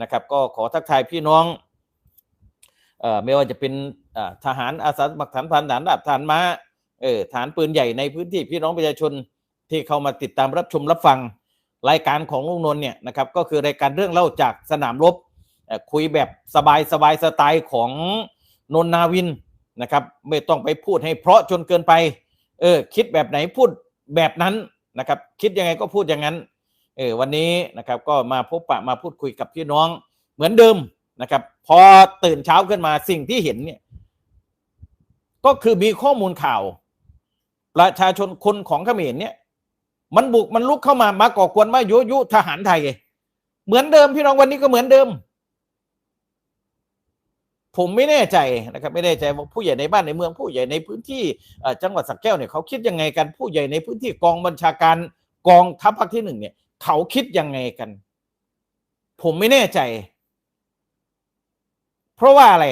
นะครับ ก็ขอทักทายพี่น้องเอ่อไม่ว่าจะเป็นทหารอาสาสมัครฐานพันฐานดาบฐานม้าเออฐานปืนใหญ่ในพื้นที่พี่น้องประชาชนที่เข้ามาติดตามรับชมรับฟังรายการของลุงนนท์เนี่ยนะครับก็คือรายการเรื่องเล่าจากสนามรบคุยแบบสบายสบายสไตล์ของนนท์นาวินนะครับ ไม่ต้องไปพูดให้เพราะจนเกินไป เออคิดแบบไหนพูดแบบนั้นนะครับ คิดยังไงก็พูดอย่างนั้น เออวันนี้นะครับก็มาพบปะมาพูดคุยกับพี่น้องเหมือนเดิมนะครับ พอตื่นเช้าขึ้นมาสิ่งที่เห็นเนี่ยก็คือมีข้อมูลข่าว ประชาชนคนของเขมรเนี่ย มันบุกมันลุกเข้ามามาก่อกวนมายุยุทหารไทย เหมือนเดิมพี่น้องวันนี้ก็เหมือนเดิม ผมไม่แน่ใจนะครับ ไม่แน่ใจว่าผู้ใหญ่ในบ้านในเมืองผู้ใหญ่ในพื้นที่จังหวัดสักแก้วเนี่ยเขาคิดยังไงกันผู้ใหญ่ในพื้นที่กองบัญชาการกองทัพภาคที่หนึ่งเนี่ย เขาคิดยังไงกัน ผมไม่แน่ใจ เพราะว่าอะไร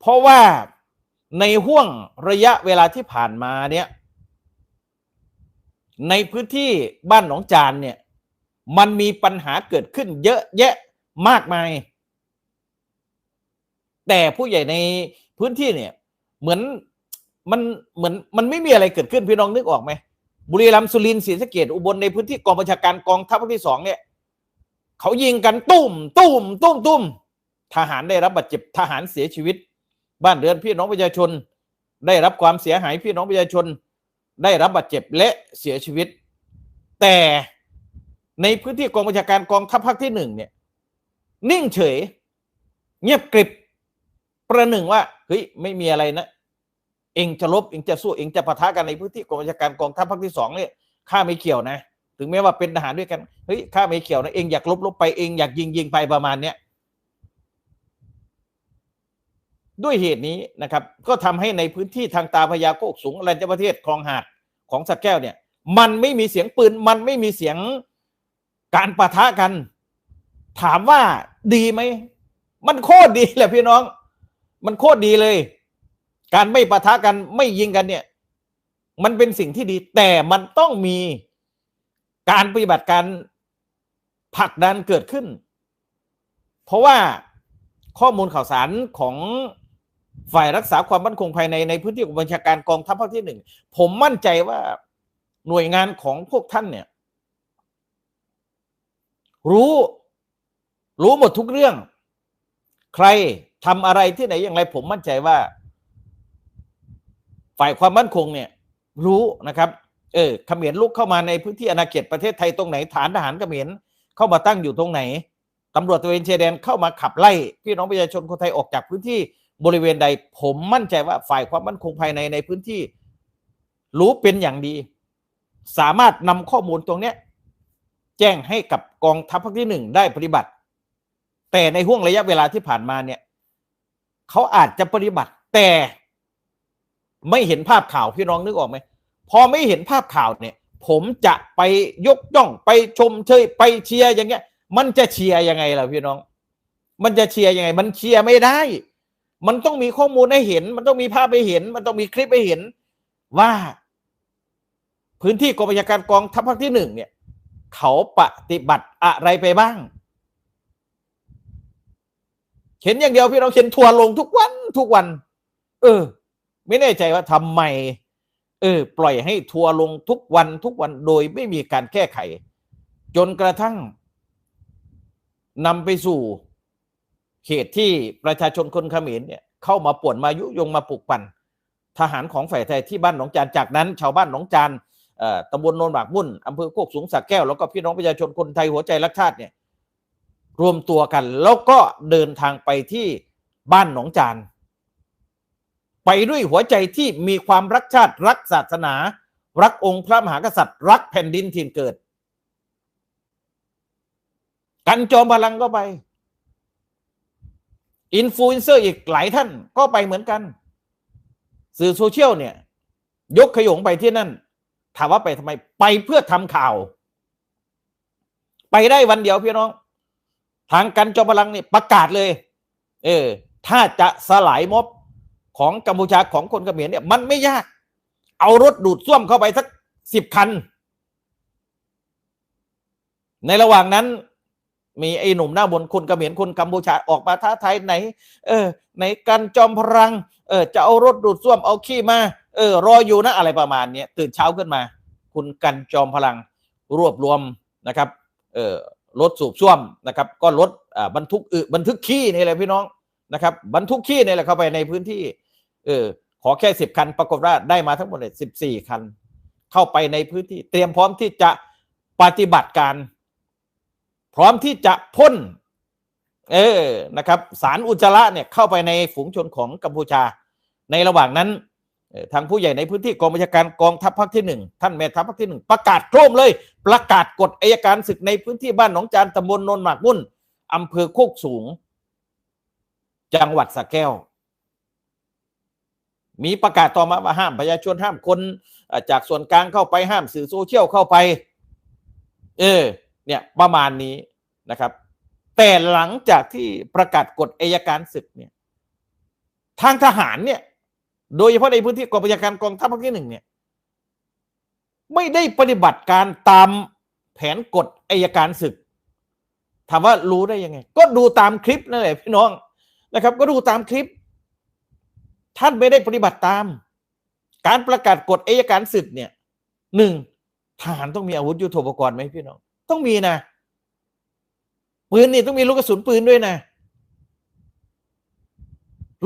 เพราะว่าในห่วงระยะเวลาที่ผ่านมาเนี่ย ในพื้นที่บ้านหนองจานเนี่ย มันมีปัญหาเกิดขึ้นเยอะแยะมากมาย แต่ผู้ใหญ่ในพื้นที่เนี่ย เหมือนมันเหมือนมันไม่มีอะไรเกิดขึ้นพี่น้องนึกออกไหม บุรีรัมย์สุรินทร์ศรีสะเกดอุบลในพื้นที่กองบัญชาการกองทัพภาคที่สองเนี่ยเขายิงกันตุ้มตุ้มตุ้มตุ้มทหารได้รับบาดเจ็บทหารเสียชีวิต บ้านเรือนพี่น้องประชาชน ได้รับความเสียหายพี่น้องประชาชน ได้รับบาดเจ็บและเสียชีวิต แต่ในพื้นที่กองบัญชาการกองทัพภาคที่หนึ่งเนี่ย นิ่งเฉย เงียบกริบประหนึ่งว่าเฮ้ยไม่มีอะไรนะ เองจะลบเองจะสู้เองจะปะทะกันในพื้นที่กองบัญชาการกองทัพภาคที่สองเนี่ยข้าไม่เกี่ยวนะ ถึงแม้ว่าเป็นทหารด้วยกันเฮ้ยข้าไม่เกี่ยวนะเองอยากลบลบไปเองอยากยิงยิงไปประมาณเนี้ยด้วยเหตุนี้นะครับ ก็ทำให้ในพื้นที่ทางตาพญาโคกสูงอรัญญประเทศคลองหาดของสักแก้วเนี่ย มันไม่มีเสียงปืน มันไม่มีเสียงการปะทะกัน ถามว่าดีไหม มันโคตรดีแหละพี่น้อง มันโคตรดีเลย การไม่ปะทะกันไม่ยิงกันเนี่ย มันเป็นสิ่งที่ดี แต่มันต้องมีการปฏิบัติการผลักดันเกิดขึ้น เพราะว่าข้อมูลข่าวสารของฝ่ายรักษาความมั่นคงภายในในพื้นที่กองบัญชาการกองทัพภาคที่หนึ่งผมมั่นใจว่าหน่วยงานของพวกท่านเนี่ย รู้รู้หมดทุกเรื่อง ใครทำอะไรที่ไหนอย่างไร ผมมั่นใจว่า ฝ่ายความมั่นคงเนี่ยรู้นะครับ เออเขมรลุกเข้ามาในพื้นที่อาณาเขตประเทศไทยตรงไหนฐานทหารเขมรเข้ามาตั้งอยู่ตรงไหนตำรวจตระเวนชายแดนเข้ามาขับไล่พี่น้องประชาชนคนไทยออกจากพื้นที่บริเวณใด ผมมั่นใจว่าฝ่ายความมั่นคงภายในในพื้นที่ รู้เป็นอย่างดี สามารถนำข้อมูลตรงเนี้ยแจ้งให้กับกองทัพภาคที่หนึ่งได้ปฏิบัติ แต่ในห่วงระยะเวลาที่ผ่านมาเนี่ยเขาอาจจะปฏิบัติ แต่ ไม่เห็นภาพข่าวพี่น้องนึกออกไหมพอไม่เห็นภาพข่าวเนี่ย ผมจะไปยกย่องไปชมเชยไปเชียร์อย่างเงี้ย มันจะเชียร์ยังไงล่ะพี่น้อง มันจะเชียร์ยังไง มันเชียร์ไม่ได้ มันต้องมีข้อมูลให้เห็น มันต้องมีภาพให้เห็น มันต้องมีคลิปให้เห็นว่า พื้นที่กองบัญชาการกองทัพภาคที่หนึ่งเนี่ย เขาปฏิบัติอะไรไปบ้างเห็นอย่างเดียวพี่น้องเห็นทัวร์ลงทุกวันทุกวัน เออ ไม่แน่ใจว่าทำไมเออปล่อยให้ทัวร์ลงทุกวันทุกวันโดยไม่มีการแก้ไข จนกระทั่งนำไปสู่เหตุที่ประชาชนคนเขมรเนี่ยเข้ามาป่วนมายุยงมาปลุกปั่น ทหารของฝ่ายไทยที่บ้านหนองจานจากนั้น ชาวบ้านหนองจานตำบลโนนหมากมุ่นอำเภอโคกสูงสักแก้ว แล้วก็พี่น้องประชาชนคนไทยหัวใจรักชาติเนี่ยรวมตัวกัน แล้วก็เดินทางไปที่บ้านหนองจาน ไปด้วยหัวใจที่มีความรักชาติรักศาสนา รักองค์พระมหากษัตริย์ รักแผ่นดินถิ่นเกิด กันจอมพลังก็ไป อินฟลูเอนเซอร์อีกหลายท่านก็ไปเหมือนกัน สื่อโซเชียลเนี่ย ยกขยงไปที่นั่น ถามว่าไปทำไมไปเพื่อทำข่าว ไปได้วันเดียวพี่น้อง ทางกันจอมพลังเนี่ยประกาศเลย เออ ถ้าจะสลายม็อบ ของกัมพูชาของคนเขมรเนี่ยมันไม่ยาก เอารถดูดซ่วมเข้าไปสักสิบคัน ในระหว่างนั้น มีไอ้หนุ่มหน้าบนคนเขมรคนกัมพูชาออกมาท้าทายไหน เออไหนกันจอมพลัง เออจะเอารถดูดซ่วมเอาขี้มา เออ รออยู่นะอะไรประมาณเนี้ยตื่นเช้าขึ้นมา คุณกันจอมพลังรวบรวมนะครับ เออรถสูบซ่วมนะครับ ก็รถอ่าบรรทุกอึบรรทุกขี้นี่แหละพี่น้องนะครับบรรทุกขี้นี่แหละเข้าไปในพื้นที่ เออ ขอแค่สิบคัน ปรากฏว่าได้มาทั้งหมดเลยสิบสี่คัน เข้าไปในพื้นที่ เตรียมพร้อมที่จะปฏิบัติการ พร้อมที่จะพ่น เออนะครับ สารอุจจาระเนี่ยเข้าไปในฝูงชนของกัมพูชา ในระหว่างนั้นทางผู้ใหญ่ในพื้นที่กองบัญชาการกองทัพภาคที่หนึ่งท่านแม่ทัพภาคที่หนึ่งประกาศโครมเลย ประกาศกฎอายการศึกในพื้นที่บ้านหนองจานตำบลนนหมากมุ่นอำเภอโคกสูง จังหวัดสระแก้ว มีประกาศต่อมาว่าห้ามประชาชนห้ามคนจากส่วนกลางเข้าไปห้ามสื่อโซเชียลเข้าไป เออ เนี่ยประมาณนี้นะครับ แต่หลังจากที่ประกาศกฎอายการศึกเนี่ย ทางทหารเนี่ย โดยเฉพาะในพื้นที่กองบัญชาการกองทัพภาคที่หนึ่งเนี่ย ไม่ได้ปฏิบัติการตามแผนกฎอายการศึก ถามว่ารู้ได้ยังไง ก็ดูตามคลิปนั่นแหละพี่น้องนะครับ ก็ดูตามคลิป ท่านไม่ได้ปฏิบัติตาม การประกาศกฎอายการศึกเนี่ยหนึ่งทหารต้องมีอาวุธยุทโธปกรณ์ไหมพี่น้อง ต้องมีนะปืนนี่ต้องมีลูกกระสุนปืนด้วยนะ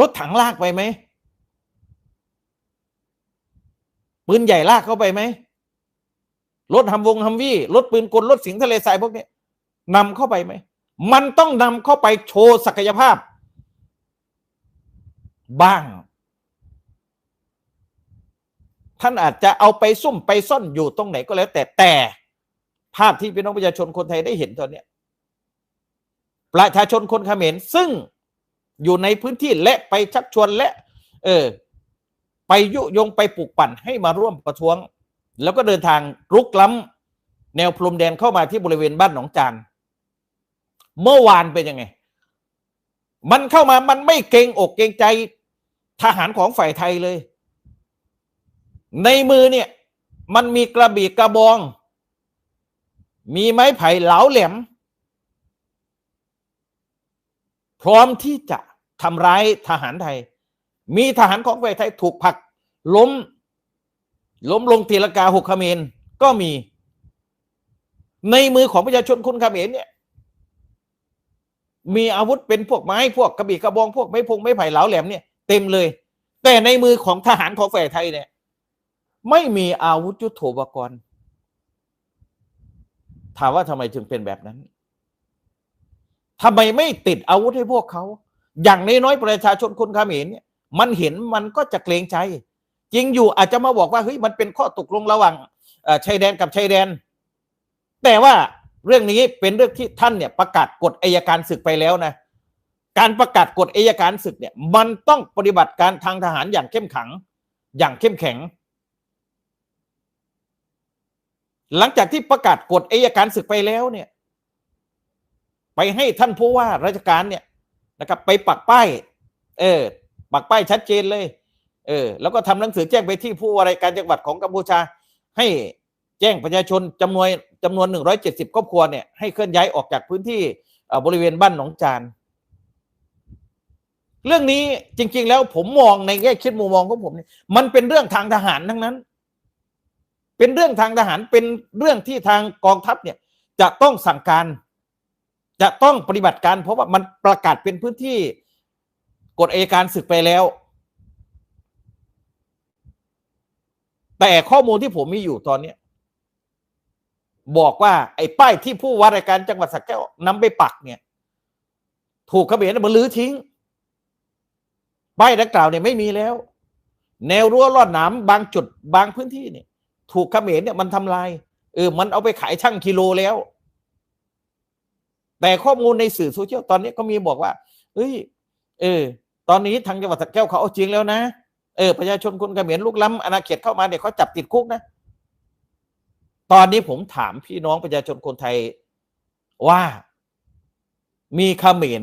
รถถังลากไปไหมปืนใหญ่ลากเข้าไปไหมรถฮัมวงฮัมวี่รถปืนกลรถสิงทะเลทรายพวกนี้นำเข้าไปไหม มันต้องนำเข้าไปโชว์ศักยภาพ บ้าง ท่านอาจจะเอาไปซุ่มไปซ่อนอยู่ตรงไหนก็แล้ว แต่แต่ ภาพที่พี่น้องประชาชนคนไทยได้เห็นตอนนี้ประชาชนคนเขมรซึ่งอยู่ในพื้นที่และไปชักชวนและ เออ ไปยุยงไปปลุกปั่นให้มาร่วมประท้วง แล้วก็เดินทางรุกล้ำแนวพรมแดนเข้ามาที่บริเวณบ้านหนองจานเมื่อวานเป็นยังไง มันเข้ามามันไม่เกรงอกเกรงใจทหารของฝ่ายไทยเลย ในมือเนี่ย มันมีกระบี่กระบอง มีไม้ไผ่เหลาแหลม พร้อมที่จะทำร้ายทหารไทย มีทหารของฝ่ายไทยถูกผลัก ล้ม ล้มลงตีลกาหกเขมรก็มี ในมือของประชาชนคนเขมรเนี่ย มีอาวุธเป็นพวกไม้พวกกระบี่กระบองพวกไม้พงไม้ไผ่เหลาแหลมเนี่ยเต็มเลย แต่ในมือของทหารของฝ่ายไทยเนี่ย ไม่มีอาวุธยุโทโธปกรณ์ ถามว่าทำไมจึงเป็นแบบนั้นทำไมไม่ติดอาวุธให้พวกเขา อย่างน้อยๆประชาชนคนเขมรเนี่ย มันเห็นมันก็จะเกรงใจ จริงอยู่อาจจะมาบอกว่าเฮ้ยมันเป็นข้อตกลงระหว่างชายแดนกับชายแดน แต่ว่าเรื่องนี้เป็นเรื่องที่ท่านเนี่ยประกาศกฎอายการศึกไปแล้วนะ การประกาศกฎอายการศึกเนี่ย มันต้องปฏิบัติการทางทหารอย่างเข้มขัง อย่างเข้มแข็ง หลังจากที่ประกาศกฎอายการศึกไปแล้วเนี่ย ไปให้ท่านผู้ว่าราชการเนี่ยนะครับ ไปปักป้าย เออ ปักป้ายชัดเจนเลย เออ แล้วก็ทำหนังสือแจ้งไปที่ผู้ว่าราชการจังหวัดของกัมพูชา ให้แจ้งประชาชนจำนวนจำนวนหนึ่งร้อยเจ็ดสิบครอบครัวเนี่ยให้เคลื่อนย้ายออกจากพื้นที่บริเวณบ้านหนองจานเรื่องนี้จริง ๆ แล้วผมมองในแง่คิดมุมมองของผมเนี่ยมันเป็นเรื่องทางทหารทั้งนั้น เป็นเรื่องทางทหารเป็นเรื่องที่ทางกองทัพเนี่ยจะต้องสั่งการ จะต้องปฏิบัติการ เพราะว่ามันประกาศเป็นพื้นที่กฎเอการศึกไปแล้ว แต่ข้อมูลที่ผมมีอยู่ตอนเนี้บอกว่าไอ้ป้ายที่ผู้ว่าราชการจังหวัดสระแก้วนำไปปักเนี่ย ถูกเขมรมันลื้อทิ้งป้ายดังกล่าวเนี่ยไม่มีแล้ว แนวรั้วลอดหนามบางจุดบางพื้นที่เนี่ย ถูกเขมรเนี่ยมันทำลายเออมันเอาไปขายช่างกิโลแล้ว แต่ข้อมูลในสื่อโซเชียลตอนนี้ก็มีบอกว่าเฮ้ยเออ ตอนนี้ทางจังหวัดสระแก้วเขาเอาจริงแล้วนะเออประชาชนคนเขมรลุกล้ำอาณาเขตเข้ามาเนี่ยเขาจับติดคุกนะ ตอนนี้ผมถามพี่น้องประชาชนคนไทยว่ามีเขมร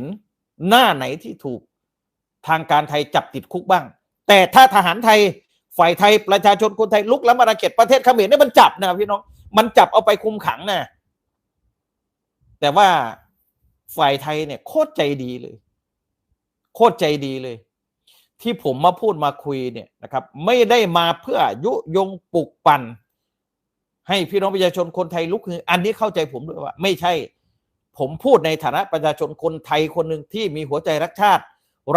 หน้าไหนที่ถูกทางการไทยจับติดคุกบ้าง แต่ถ้าทหารไทย ฝ่ายไทยประชาชนคนไทยลุกแล้ำอาณาเขตประเทศเขมรเนี่ยมันจับนะพี่น้องมันจับเอาไปคุมขังนะแต่ว่าฝ่ายไทยเนี่ยโคตรใจดีเลย โคตรใจดีเลย ที่ผมมาพูดมาคุยเนี่ยนะครับ ไม่ได้มาเพื่อยุยงปลุกปั่นให้พี่น้องประชาชนคนไทยลุกคืออันนี้เข้าใจผมด้วยว่า ไม่ใช่ ผมพูดในฐานะประชาชนคนไทยคนหนึ่งที่มีหัวใจรักชาติ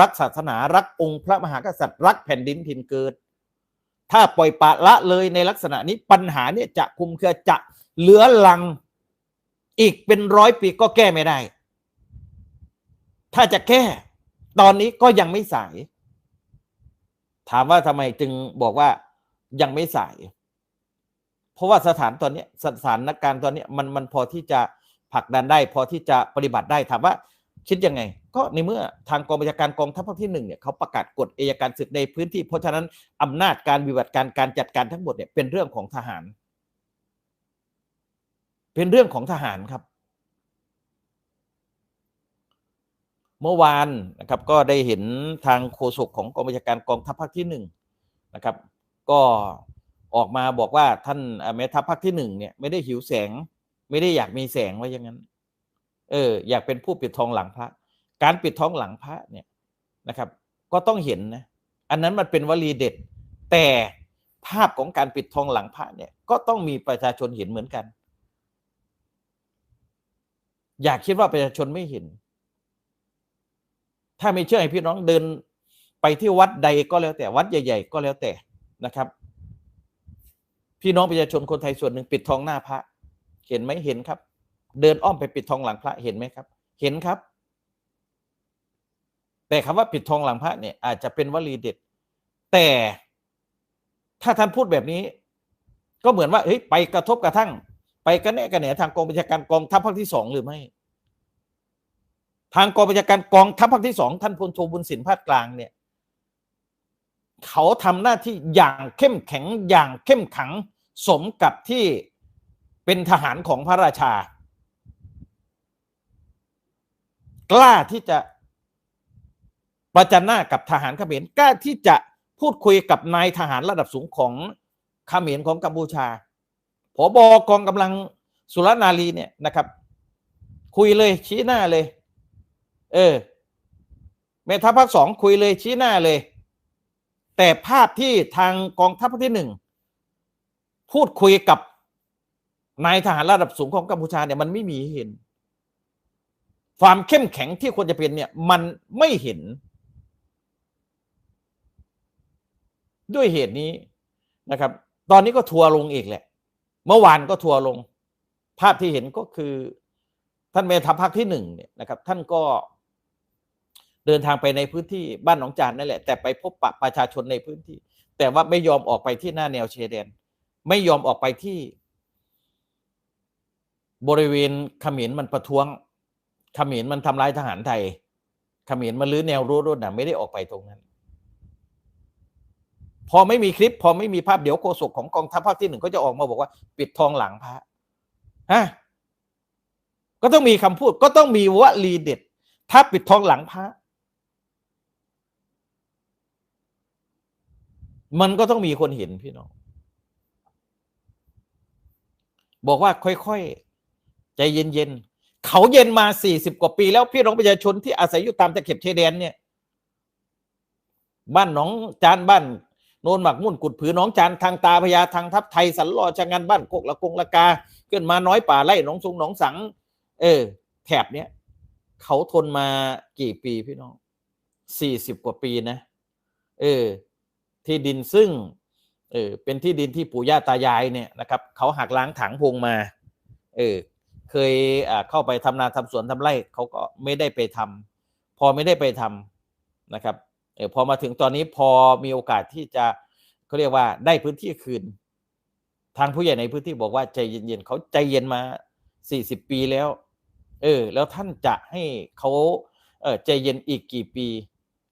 รักศาสนารักองค์พระมหากษัตริย์ รักแผ่นดินถิ่นเกิด ถ้าปล่อยปละละเลยในลักษณะนี้ปัญหาเนี่ยจะคุมเครือจะเหลือลังอีกเป็นร้อยปีก็แก้ไม่ได้ ถ้าจะแก้ ตอนนี้ก็ยังไม่สาย ถามว่าทำไมจึงบอกว่ายังไม่สาย เพราะว่าสถานตอนนี้สถานการณ์ตอนนี้มันมันพอที่จะผลักดันได้ พอที่จะปฏิบัติได้ถามว่า คิดยังไง ก็ในเมื่อทางกองบัญชาการกองทัพภาคที่หนึ่งเนี่ยเขาประกาศกฎอัยการศึกในพื้นที่ เพราะฉะนั้นอำนาจการปฏิบัติการการจัดการทั้งหมดเนี่ยเป็นเรื่องของทหาร เป็นเรื่องของทหารครับ เมื่อวานนะครับก็ได้เห็นทางโฆษกของกองบัญชาการกองทัพภาคที่หนึ่งนะครับ ก็ออกมาบอกว่าท่านแม่ทัพภาคที่หนึ่งเนี่ยไม่ได้หิวแสง ไม่ได้อยากมีแสงไว่าอย่างนั้น เอออยากเป็นผู้ปิดทองหลังพระ การปิดทองหลังพระเนี่ยนะครับ ก็ต้องเห็นนะอันนั้นมันเป็นวลีเด็ด แต่ภาพของการปิดทองหลังพระเนี่ยก็ต้องมีประชาชนเห็นเหมือนกัน อยากคิดว่าประชาชนไม่เห็น ถ้าไม่เชื่อให้พี่น้องเดินไปที่วัดใดก็แล้วแต่วัดใหญ่ ๆ ก็แล้วแต่นะครับ พี่น้องประชาชนคนไทยส่วนหนึ่งปิดทองหน้าพระ เห็นไหมเห็นครับ เดินอ้อมไปปิดทองหลังพระเห็นไหมครับ เห็นครับ แต่คำว่าปิดทองหลังพระเนี่ยอาจจะเป็นวลีเด็ด แต่ถ้าท่านพูดแบบนี้ ก็เหมือนว่าเฮ้ยไปกระทบกระทั่ง ไปกระแนะกระแหนทางกองบัญชาการกองทัพภาคที่สองหรือไม่ ทางกองบัญชาการกองทัพภาคที่สองท่านพลโทบุญสินภาคกลางเนี่ยเขาทำหน้าที่อย่างเข้มแข็งอย่างเข้มขังสมกับที่เป็นทหารของพระราชา กล้าที่จะประจันหน้ากับทหารเขมรกล้าที่จะพูดคุยกับนายทหารระดับสูงของเขมรของกัมพูชาผบอกองกำลังสุรนารีเนี่ยนะครับ คุยเลยชี้หน้าเลย เออแม่ทัพภาคสองคุยเลยชี้หน้าเลย แต่ภาพที่ทางกองทัพภาคที่หนึ่งพูดคุยกับนายทหารระดับสูงของกัมพูชาเนี่ยมันไม่มีเห็น ความเข้มแข็งที่ควรจะเป็นเนี่ยมันไม่เห็น ด้วยเหตุนี้นะครับ ตอนนี้ก็ทัวร์ลงอีกแหละ เมื่อวานก็ทัวร์ลง ภาพที่เห็นก็คือ ท่านเมทัพภาคที่หนึ่งเนี่ยนะครับ ท่านก็เดินทางไปในพื้นที่บ้านหนองจานนั่นแหละ แต่ไปพบปะประชาชนในพื้นที่ แต่ว่าไม่ยอมออกไปที่หน้าแนวเชายแดน ไม่ยอมออกไปที่ บริเวณขมรมันประท้วง เขมรมันทำร้ายทหารไทยเขมรมันลื้อแนวรั้วรวดหนามไม่ได้ออกไปตรงนั้น พอไม่มีคลิป พอไม่มีภาพเดี๋ยวโฆษกของกองทัพภาคที่หนึ่งก็จะออกมาบอกว่า ปิดทองหลังพระฮะก็ต้องมีคำพูด ก็ต้องมีวลีเด็ด ถ้าปิดทองหลังพระมันก็ต้องมีคนเห็นพี่น้อง บอกว่าค่อยๆ ใจเย็นๆ เขาเย็นมาสี่สิบกว่าปี แล้วพี่น้องประชาชนที่อาศัยอยู่ตามตะเข็บชายแดนเนี่ย บ้านหนองจานบ้านโนนหมักมุ่นกุดผือหน้องจานทางตาพญาทางทับไทยสันลอชะงันบ้านโคกละกงละกาขึ้นมาน้อยป่าไร่หนองซุงหนองสัง เออ แถบเนี้ยเขาทนมากี่ปีพี่น้องสี่สิบกว่าปีนะ เออ ที่ดินซึ่ง เออเป็นที่ดินที่ปู่ย่าตายายเนี่ยนะครับ เขาหักล้างถังพงมา เออ เคยเข้าไปทำนาทำสวนทำไร่เขาก็ไม่ได้ไปทำพอไม่ได้ไปทำนะครับเออพอมาถึงตอนนี้พอมีโอกาสที่จะเขาเรียกว่าได้พื้นที่คืน ทางผู้ใหญ่ในพื้นที่บอกว่าใจเย็นๆเขาใจเย็นมาสี่สิบปีแล้ว เออ แล้วท่านจะให้เขาเออใจเย็นอีกกี่ปี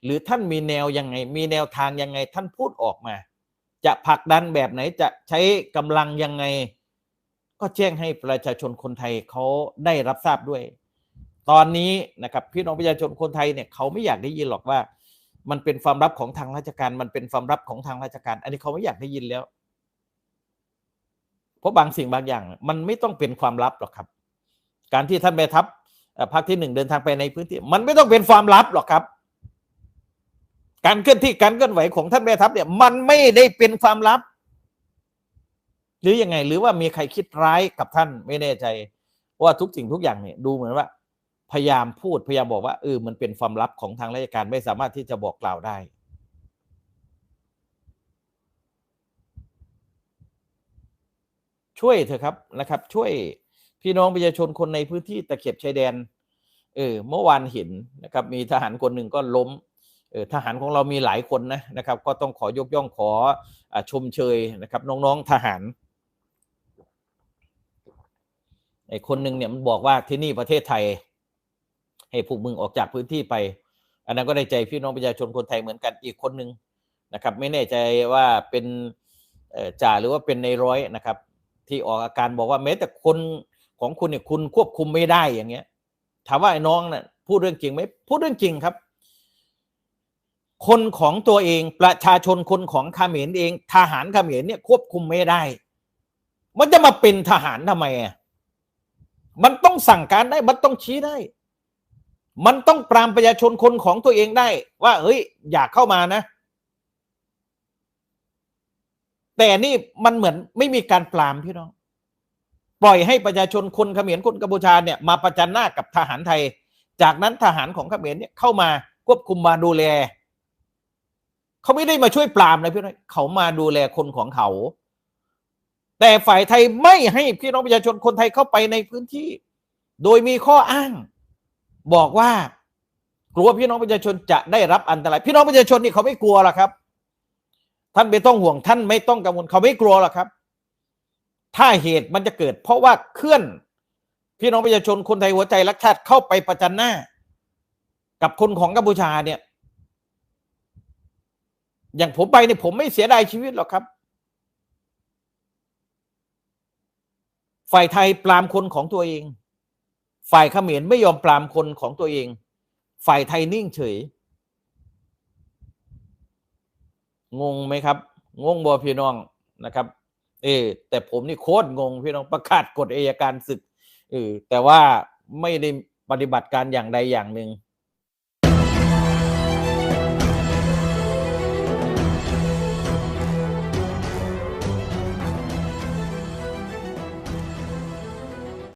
หรือท่านมีแนวยังไง มีแนวทางยังไง ท่านพูดออกมา จะผลักดันแบบไหนจะใช้กำลังยังไง ก็แจ้งให้ประชาชนคนไทยเขาได้รับทราบด้วย ตอนนี้นะครับพี่น้องประชาชนคนไทยเนี่ยเขาไม่อยากได้ยินหรอกว่า มันเป็นความลับของทางราชการ มันเป็นความลับของทางราชการ อันนี้เขาไม่อยากได้ยินแล้ว เพราะบางสิ่งบางอย่าง มันไม่ต้องเป็นความลับหรอกครับ การที่ท่านแม่ทัพภาคที่หนึ่งเดินทางไปในพื้นที่ มันไม่ต้องเป็นความลับหรอกครับ การเคลื่อนที่การเคลื่อนไหวของท่านแม่ทัพเนี่ย มันไม่ได้เป็นความลับ หรือยังไง หรือว่ามีใครคิดร้ายกับท่านไม่แน่ใจว่าทุกสิ่งทุกอย่างเนี่ยดูเหมือนว่า พยายามพูดพยายามบอกว่าเออมันเป็นความลับของทางราชการไม่สามารถที่จะบอกกล่าวได้ ช่วยเถอะครับนะครับ ช่วยพี่น้องประชาชนคนในพื้นที่ตะเข็บชายแดนเออเมื่อวานเห็นนะครับ มีทหารคนหนึ่งก็ล้มเออทหารของเรามีหลายคนนะนะครับ ก็ต้องขอยกย่องขออชมเชยนะครับ น้องๆทหาร ไอ้คนหนึ่งเนี่ยมันบอกว่าที่นี่ประเทศไทย ให้พวกมึงออกจากพื้นที่ไป อันนั้นก็ได้ใจพี่น้องประชาชนคนไทยเหมือนกันอีกคนหนึ่งนะครับ ไม่แน่ใจว่าเป็นจ่าหรือว่าเป็นในร้อยนะครับ ที่ออกอาการบอกว่าแม้แต่คนของคุณเนี่ยคุณควบคุมไม่ได้อย่างเงี้ย ถามว่าไอ้น้องน่ะพูดเรื่องจริงไหมพูดเรื่องจริงครับ คนของตัวเองประชาชนคนของขเขมรเอง ทหารขเขมรเนี่ยควบคุมไม่ได้ มันจะมาเป็นทหารทำไมอะ มันต้องสั่งการได้ มันต้องชี้ได้ มันต้องปรามประชาชนคนของตัวเองได้ ว่า เฮ้ย อยากเข้ามานะ แต่นี่มันเหมือนไม่มีการปรามพี่น้อง ปล่อยให้ประชาชนคนเขมรคนกัมพูชาเนี่ยมาประจันหน้ากับทหารไทย จากนั้นทหารของเขมรเนี่ยเข้ามาควบคุมมาดูแลเขาไม่ได้มาช่วยปรามนะพี่น้องเขามาดูแลคนของเขา แต่ฝ่ายไทยไม่ให้พี่น้องประชาชนคนไทยเข้าไปในพื้นที่ โดยมีข้ออ้าง บอกว่ากลัวพี่น้องประชาชนจะได้รับอันตราย พี่น้องประชาชนนี่เขาไม่กลัวหรอกครับ ท่านไม่ต้องห่วงท่านไม่ต้องกังวลเขาไม่กลัวหรอกครับ ถ้าเหตุมันจะเกิด เพราะว่าเคลื่อน พี่น้องประชาชนคนไทยหัวใจรักชาติเข้าไปประจันหน้า กับคนของกัมพูชาเนี่ย อย่างผมไปเนี่ยผมไม่เสียดายชีวิตหรอกครับ ฝ่ายไทยปรามคนของตัวเอง ฝ่ายเขมรไม่ยอมปรามคนของตัวเอง ฝ่ายไทยนิ่งเฉย งงไหมครับ งงบอพี่น้องนะครับ เออแต่ผมนี่โคตรงงพี่น้องประกาศกฎอัยการศึกเออแต่ว่าไม่ได้ปฏิบัติการอย่างใดอย่างหนึ่ง